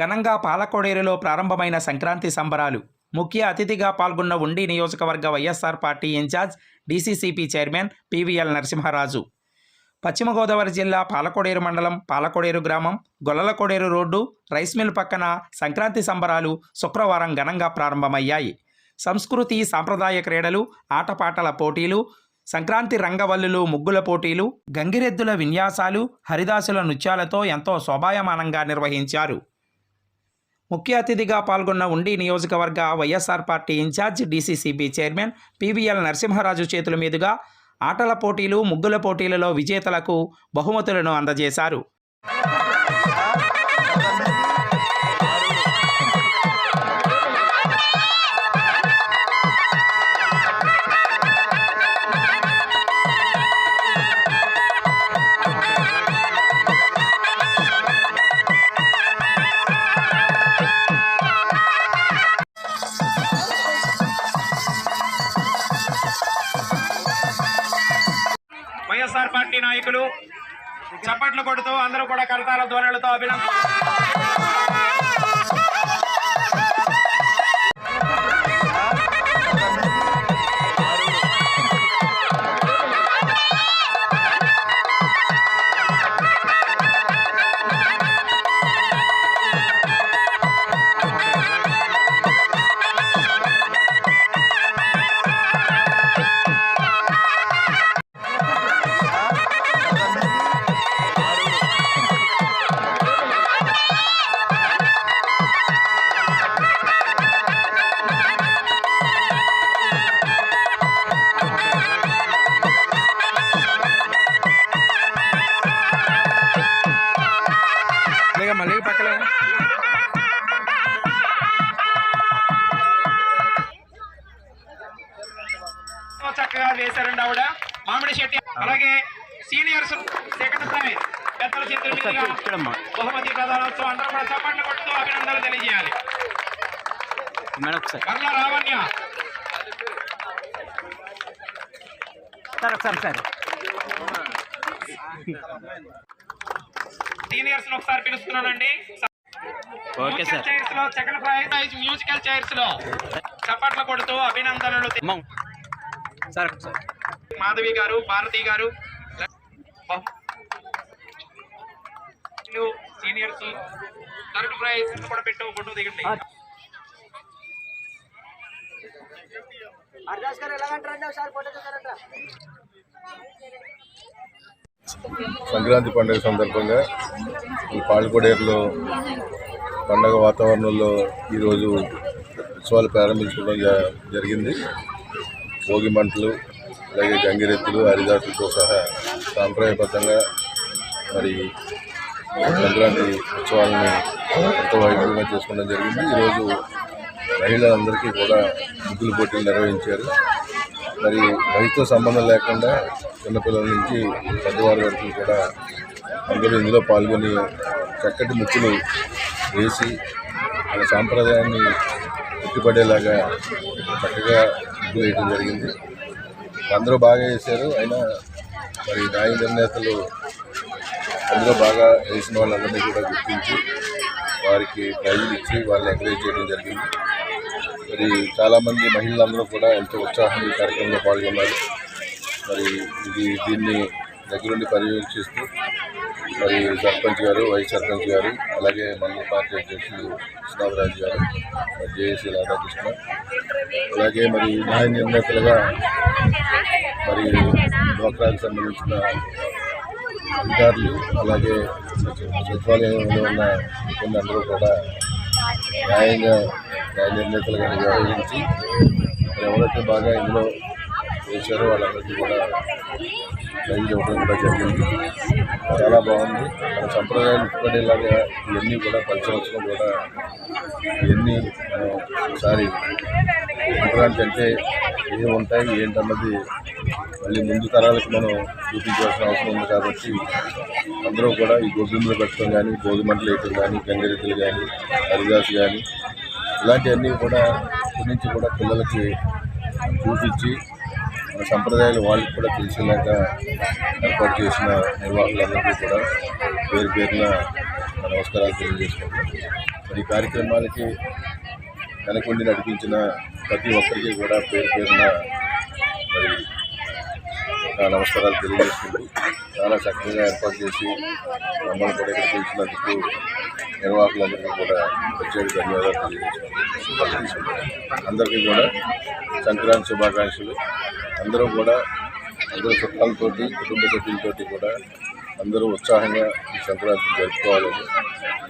ఘనంగా పాలకోడేరులో ప్రారంభమైన సంక్రాంతి సంబరాలు. ముఖ్య అతిథిగా పాల్గొన్న ఉండి నియోజకవర్గ YSR party in charge DCCB chairman PVL Narasimharaju. పశ్చిమ గోదావరి జిల్లా పాలకోడేరు మండలం పాలకోడేరు గ్రామం గొల్లలకోడేరు రోడ్డు రైస్ మిల్ పక్కన సంక్రాంతి సంబరాలు శుక్రవారం ఘనంగా ప్రారంభమయ్యాయి. సంస్కృతి సాంప్రదాయ క్రీడలు ఆటపాటల పోటీలు సంక్రాంతి రంగవల్లులు ముగ్గుల పోటీలు గంగిరెద్దుల విన్యాసాలు హరిదాసుల నృత్యాలతో ఎంతో శోభాయమానంగా నిర్వహించారు. ముఖ్య అతిథిగా పాల్గొన్న ఉండి నియోజకవర్గ YSR party in charge DCCB chairman PVL Narasimharaju చేతుల మీదుగా ఆటల పోటీలు ముగ్గుల పోటీలలో విజేతలకు బహుమతులను అందజేశారు. సైనికులు చప్పట్లు కొడుతూ అందరూ కూడా కరతాల ధ్వనులతో అభినందన సీనియర్స్ సెకండ్ ప్రైజ్ పెద్దల చేతుల మీదుగా బహుమతి ప్రధానోత్సవం అందరూ కూడా చప్పట్లు కొడుతూ అభినందనలు తెలియజేయాలి. కర్ల రావణ్య. సీనియర్స్ ఒకసారి పిలుస్తున్నానండి. Okay sir. చైర్స్లో second prize musical చైర్స్లో చప్పట్లు కొడుతూ అభినందనలు సార్ మాధవి గారు భారతి గారు సీనియర్స్ ప్రైజ్ కూడా పెట్టు ఫోటో దిగండి సంక్రాంతి పండుగ సందర్భంగా ఈ పాలకొడేరులో పండగ వాతావరణంలో ఈరోజు ఉత్సవాలు ప్రారంభించుకోవడం జ- జరిగింది. భోగి మంటలు అలాగే గంగిరెద్దులు హరిదాసులతో సహా సాంప్రదాయబద్ధంగా మరి సంక్రాంతి ఉత్సవాలని ఎంతో వైభవంగా చేసుకోవడం జరిగింది. ఈరోజు మహిళలందరికీ కూడా ముగ్గులు పోటీలు నిర్వహించారు. మరి వయసుతో సంబంధం లేకుండా చిన్నపిల్లల నుంచి పెద్దవారి వరకు కూడా అందరూ ఇందులో పాల్గొని చక్కటి ముక్కులు వేసి మన సాంప్రదాయాన్ని ఉట్టిపడేలాగా చక్కగా ముగ్గులు వేయడం జరిగింది. అందరూ బాగా వేశారు అయినా మరి న్యాయ నేతలు అందరూ బాగా వేసిన వాళ్ళందరినీ కూడా గుర్తించి వారికి ప్రైజులు ఇచ్చి వాళ్ళని ఎంకరేజ్ చేయడం జరిగింది. మరి చాలామంది మహిళలందరూ కూడా ఎంతో ఉత్సాహం ఈ కార్యక్రమంలో పాల్గొన్నారు. మరి ఇది దీన్ని దగ్గరుండి పర్యవేక్షిస్తూ మరి సర్పంచ్ గారు వైస్ సర్పంచ్ గారు అలాగే మండల పార్టీ అధ్యక్షులు కృష్ణావరాజు గారు జేఏసీ రాధాకృష్ణ అలాగే మరి న్యాయ నిర్ణేతలుగా మరి డ్వాక్రాకి సంబంధించిన అధికారులు అలాగే సచివాలయంలో ఉన్న కొన్ని అందరూ కూడా న్యాయంగా న్యాయ నిర్ణేతలుగా వ్యవహరించి ఎవరైతే బాగా ఇందులో చేశారో వాళ్ళందరికీ కూడా ప్రైజ్ ఇవ్వడం కూడా జరిగింది. చాలా బాగుంది. మన సంప్రదాయానికి పడేలాగా ఇవన్నీ కూడా ప్రతి సంవత్సరం కూడా ఇవన్నీ ఒకసారి సంక్రాంతి అంటే ఏమి ఉంటాయి ఏంటన్నది మళ్ళీ ముందు తరాలకు మనం చూపించాల్సిన అవసరం ఉంది కాబట్టి అందరూ కూడా ఈ గొడ్డుమలు పెట్టడం కానీ గోధుమంటలు వేయటం కానీ గంగరెత్తులు కానీ హరిదాసు కానీ ఇలాంటివన్నీ కూడా ఇప్పటి నుంచి కూడా పిల్లలకి చూపించి మన సంప్రదాయాలు వాళ్ళకి కూడా తెలిసేలాక ఏర్పాటు చేసిన నిర్వాహకులందరికీ కూడా పేరు పేరున నమస్కారాలు తెలియజేసుకుంటాం మరి ఈ కార్యక్రమాలకి వెనకుండి నడిపించిన ప్రతి ఒక్కరికి కూడా పేరు పేరున మరి నమస్కారాలు తెలియజేసుకుంటూ చాలా చక్కగా ఏర్పాటు చేసి మమ్మల్ని కూడా ఇక్కడ పిలిచినందుకు నిర్వాహకులందరికీ కూడా ప్రత్యేక ధన్యవాదాలు తెలియజేసుకుంటాం అందరికీ కూడా సంక్రాంతి శుభాకాంక్షలు. అందరూ కూడా అందరూ చుట్టాలతోటి కుటుంబ సభ్యులతోటి కూడా అందరూ ఉత్సాహంగా ఈ సంక్రాంతి జరుపుకోవాలని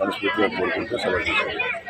మనస్ఫూర్తిగా కోరుకుంటూ సెలవు